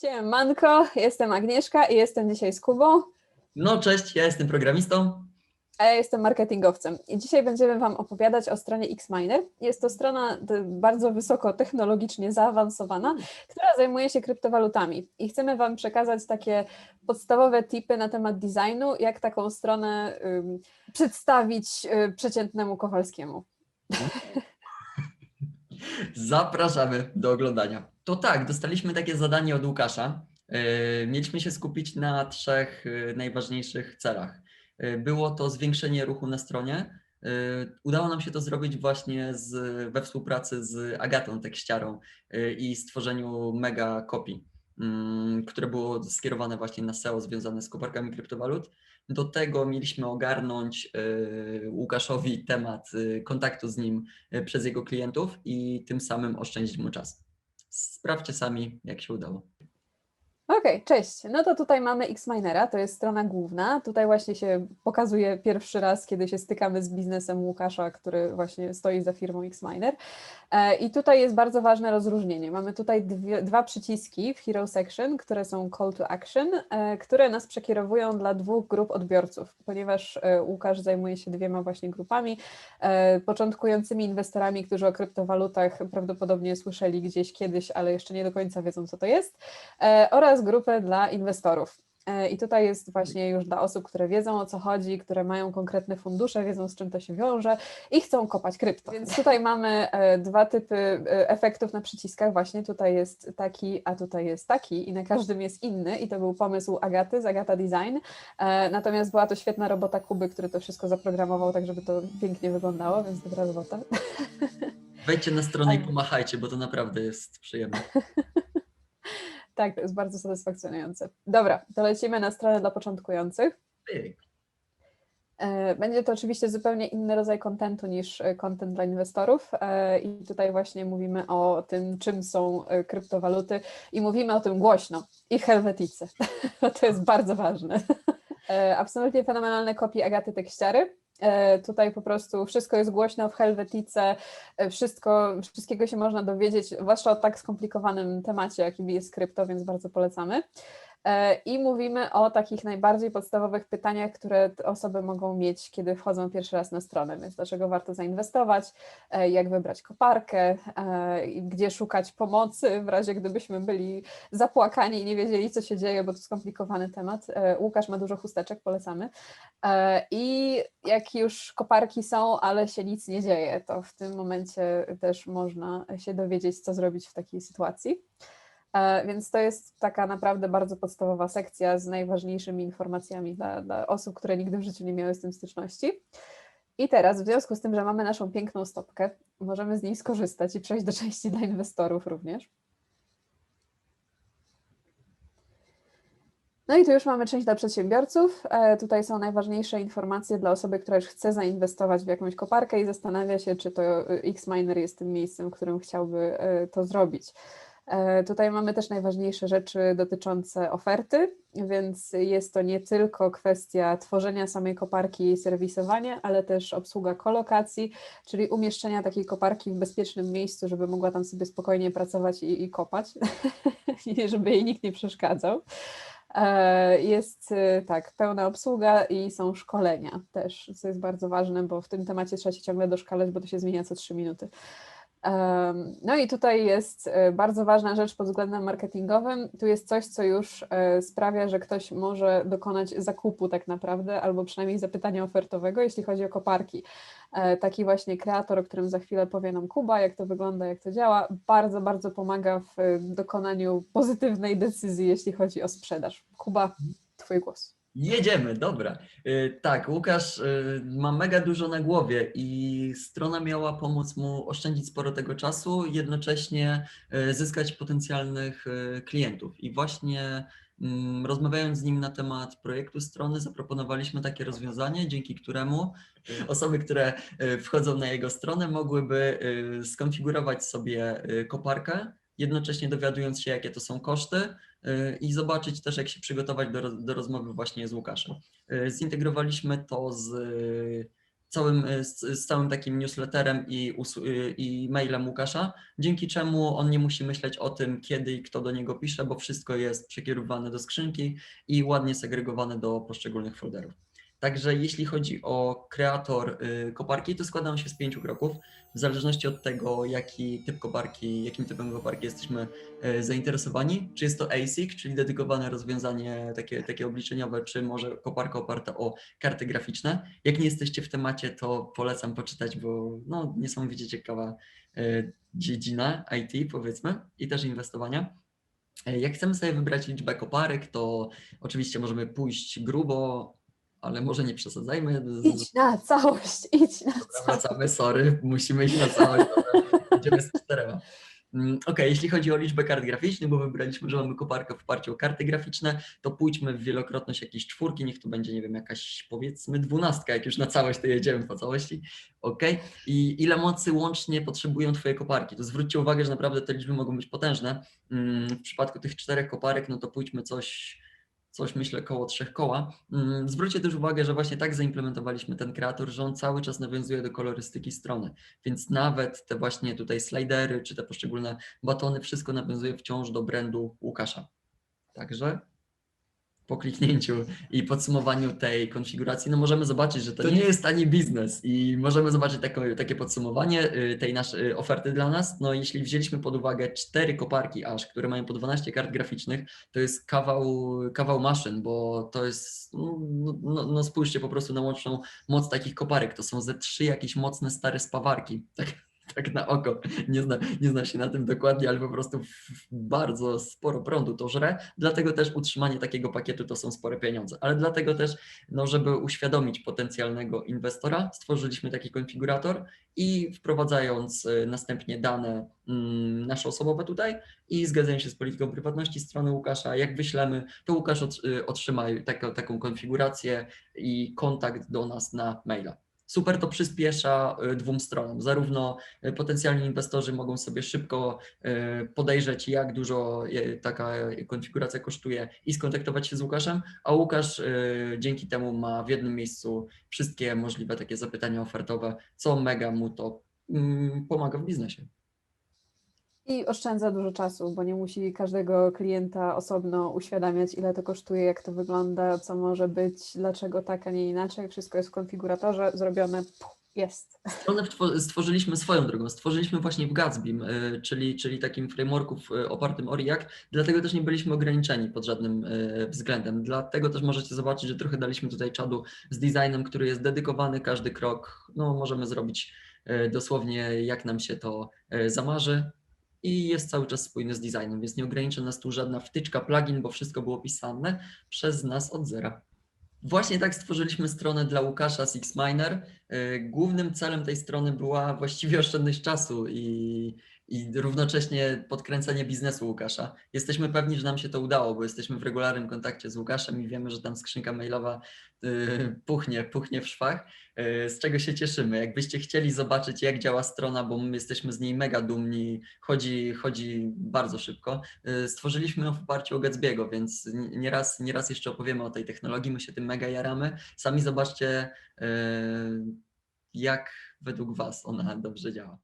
Siemanko, jestem Agnieszka i jestem dzisiaj z Kubą, No cześć, ja jestem programistą. a ja jestem marketingowcem. I dzisiaj będziemy Wam opowiadać o stronie Xminer. Jest to strona bardzo wysoko technologicznie zaawansowana, która zajmuje się kryptowalutami. I chcemy Wam przekazać takie podstawowe tipy na temat designu, jak taką stronę ym, przedstawić y, przeciętnemu Kowalskiemu. Zapraszamy do oglądania. To tak, dostaliśmy takie zadanie od Łukasza. Yy, Mieliśmy się skupić na trzech yy, najważniejszych celach. Yy, Było to zwiększenie ruchu na stronie. Udało nam się to zrobić właśnie z, we współpracy z Agatą Tekściarą i stworzeniu mega kopii, mm, które było skierowane właśnie na SEO związane z koparkami kryptowalut. Do tego mieliśmy ogarnąć Łukaszowi temat kontaktu z nim przez jego klientów i tym samym oszczędzić mu czas. Sprawdźcie sami, jak się udało. Okej, cześć. No to tutaj mamy Xminera, to jest strona główna. Tutaj właśnie się pokazuje pierwszy raz, kiedy się stykamy z biznesem Łukasza, który właśnie stoi za firmą Xminer. E, I tutaj jest bardzo ważne rozróżnienie. Mamy tutaj dwie, dwa przyciski w Hero Section, które są Call to Action, e, które nas przekierowują dla dwóch grup odbiorców, ponieważ e, Łukasz zajmuje się dwiema właśnie grupami, początkującymi inwestorami, którzy o kryptowalutach prawdopodobnie słyszeli gdzieś kiedyś, ale jeszcze nie do końca wiedzą, co to jest oraz grupę dla inwestorów. E, I tutaj jest właśnie już dla osób, które wiedzą o co chodzi, które mają konkretne fundusze, wiedzą z czym to się wiąże i chcą kopać krypto. Więc tutaj mamy e, dwa typy e, efektów na przyciskach. Właśnie tutaj jest taki, a tutaj jest taki i na każdym jest inny. I to był pomysł Agaty z Agata Design. Natomiast była to świetna robota Kuby, który to wszystko zaprogramował tak, żeby to pięknie wyglądało, więc dobra robota. Wejdźcie na stronę i pomachajcie, bo to naprawdę jest przyjemne. Tak, to jest bardzo satysfakcjonujące. Dobra, to lecimy na stronę dla początkujących. E, Będzie to oczywiście zupełnie inny rodzaj kontentu niż e, content dla inwestorów e, i tutaj właśnie mówimy o tym, czym są e, kryptowaluty i mówimy o tym głośno i helwetice, to jest bardzo ważne. E, Absolutnie fenomenalne kopie Agaty Tekściary. E, Tutaj po prostu wszystko jest głośno w helwetice, e, wszystko, wszystkiego się można dowiedzieć, zwłaszcza o tak skomplikowanym temacie, jakim jest krypto, więc bardzo polecamy. E, I mówimy o takich najbardziej podstawowych pytaniach, które osoby mogą mieć, kiedy wchodzą pierwszy raz na stronę. Więc dlaczego warto zainwestować, e, jak wybrać koparkę, e, gdzie szukać pomocy w razie gdybyśmy byli zapłakani i nie wiedzieli, co się dzieje, bo to skomplikowany temat. Łukasz ma dużo chusteczek, polecamy. I jak już koparki są, ale się nic nie dzieje, to w tym momencie też można się dowiedzieć, co zrobić w takiej sytuacji. E, Więc to jest taka naprawdę bardzo podstawowa sekcja z najważniejszymi informacjami dla, dla osób, które nigdy w życiu nie miały z tym styczności. I teraz, w związku z tym, że mamy naszą piękną stopkę, możemy z niej skorzystać i przejść do części dla inwestorów również. No i tu już mamy część dla przedsiębiorców. E, Tutaj są najważniejsze informacje dla osoby, która już chce zainwestować w jakąś koparkę i zastanawia się, czy to e, Xminer jest tym miejscem, w którym chciałby e, to zrobić. E, Tutaj mamy też najważniejsze rzeczy dotyczące oferty, więc jest to nie tylko kwestia tworzenia samej koparki i serwisowania, ale też obsługa kolokacji, czyli umieszczenia takiej koparki w bezpiecznym miejscu, żeby mogła tam sobie spokojnie pracować i, i kopać, żeby jej nikt nie przeszkadzał. E, Jest e, tak, pełna obsługa i są szkolenia też, co jest bardzo ważne, bo w tym temacie trzeba się ciągle doszkalać, bo to się zmienia co trzy minuty. No i tutaj jest e, bardzo ważna rzecz pod względem marketingowym. Tu jest coś, co już e, sprawia, że ktoś może dokonać zakupu tak naprawdę, albo przynajmniej zapytania ofertowego, jeśli chodzi o koparki. E, Taki właśnie kreator, o którym za chwilę powie nam Kuba, jak to wygląda, jak to działa, bardzo, bardzo pomaga w dokonaniu pozytywnej decyzji, jeśli chodzi o sprzedaż. Kuba, twój głos. Jedziemy, dobra. Y, Tak, Łukasz y, ma mega dużo na głowie i strona miała pomóc mu oszczędzić sporo tego czasu, jednocześnie y, zyskać potencjalnych klientów. I właśnie mm, rozmawiając z nim na temat projektu strony, zaproponowaliśmy takie rozwiązanie, dzięki któremu osoby, które wchodzą na jego stronę, mogłyby skonfigurować sobie koparkę, jednocześnie dowiadując się, jakie to są koszty, i zobaczyć też, jak się przygotować do, do rozmowy właśnie z Łukaszem. Y, Zintegrowaliśmy to z y, całym, z, całym takim newsletterem i, i mailem Łukasza, dzięki czemu on nie musi myśleć o tym, kiedy i kto do niego pisze, bo wszystko jest przekierowane do skrzynki i ładnie segregowane do poszczególnych folderów. Także jeśli chodzi o kreator y, koparki, to składa on się z pięciu kroków. W zależności od tego, jaki typ koparki, jakim typem koparki jesteśmy y, zainteresowani, czy jest to ASIC, czyli dedykowane rozwiązanie takie, takie obliczeniowe, czy może koparka oparta o karty graficzne. Jak nie jesteście w temacie, to polecam poczytać, bo no, niesamowicie ciekawa y, dziedzina IT, powiedzmy, i też inwestowania. Jak chcemy sobie wybrać liczbę koparek, to oczywiście możemy pójść grubo, ale może nie przesadzajmy. Idź na całość, idź na całość. wracamy, sorry, musimy iść na całość. Idziemy z czterema. Mm, Okej, jeśli chodzi o liczbę kart graficznych, bo wybraliśmy, że mamy koparkę w oparciu o karty graficzne, to pójdźmy w wielokrotność jakiejś czwórki, niech to będzie, nie wiem, jakaś powiedzmy dwunastka, jak już na całość to jedziemy po całości. Okej, i ile mocy łącznie potrzebują Twoje koparki? To zwróćcie uwagę, że naprawdę te liczby mogą być potężne. Mm, W przypadku tych czterech koparek, no to pójdźmy coś, coś myślę koło trzech koła. Mm, Zwróćcie też uwagę, że właśnie tak zaimplementowaliśmy ten kreator, że on cały czas nawiązuje do kolorystyki strony, więc nawet te właśnie tutaj slidery, czy te poszczególne batony, wszystko nawiązuje wciąż do brandu Łukasza. Także po kliknięciu i podsumowaniu tej konfiguracji, no możemy zobaczyć, że to, To nie jest tani biznes i możemy zobaczyć takie, takie podsumowanie y, tej naszej y, oferty dla nas. No jeśli wzięliśmy pod uwagę cztery koparki aż, które mają po 12 kart graficznych, to jest kawał, kawał maszyn, bo to jest, no, no, no spójrzcie po prostu na łączną moc takich koparek, to są ze trzy jakieś mocne stare spawarki, tak, tak na oko, nie zna, nie zna się na tym dokładnie, ale po prostu bardzo sporo prądu to żre, dlatego też utrzymanie takiego pakietu to są spore pieniądze, ale dlatego też, no żeby uświadomić potencjalnego inwestora, stworzyliśmy taki konfigurator i wprowadzając y, następnie dane mm, nasze osobowe tutaj i zgadzając się z polityką prywatności strony Łukasza, jak wyślemy, to Łukasz y, otrzyma taką konfigurację i kontakt do nas na maila. Super to przyspiesza y, dwóm stronom. Zarówno y, potencjalni inwestorzy mogą sobie szybko y, podejrzeć, jak dużo taka konfiguracja kosztuje i skontaktować się z Łukaszem, a Łukasz dzięki temu ma w jednym miejscu wszystkie możliwe takie zapytania ofertowe, co mega mu to mm, pomaga w biznesie. I oszczędza dużo czasu, bo nie musi każdego klienta osobno uświadamiać, ile to kosztuje, jak to wygląda, co może być, dlaczego tak, a nie inaczej. Wszystko jest w konfiguratorze zrobione, jest. Stronę stworzyliśmy swoją drogą, stworzyliśmy właśnie w Gatsbym, y, czyli, czyli takim frameworku y, opartym o React, dlatego też nie byliśmy ograniczeni pod żadnym y, względem. Dlatego też możecie zobaczyć, że trochę daliśmy tutaj czadu z designem, który jest dedykowany, każdy krok no, możemy zrobić dosłownie jak nam się to zamarzy i jest cały czas spójny z designem, więc nie ogranicza nas tu żadna wtyczka, plugin, bo wszystko było pisane przez nas od zera. Właśnie tak stworzyliśmy stronę dla Łukasza Sixminer. Y, Głównym celem tej strony była właściwie oszczędność czasu i, i równocześnie podkręcenie biznesu Łukasza. Jesteśmy pewni, że nam się to udało, bo jesteśmy w regularnym kontakcie z Łukaszem i wiemy, że tam skrzynka mailowa y, puchnie, puchnie w szwach, y, z czego się cieszymy. Jakbyście chcieli zobaczyć, jak działa strona, bo my jesteśmy z niej mega dumni, chodzi, chodzi bardzo szybko, y, stworzyliśmy ją w oparciu o Gatsby'ego, więc nieraz, nieraz jeszcze opowiemy o tej technologii, my się tym mega jaramy. Sami zobaczcie, jak według Was ona dobrze działa.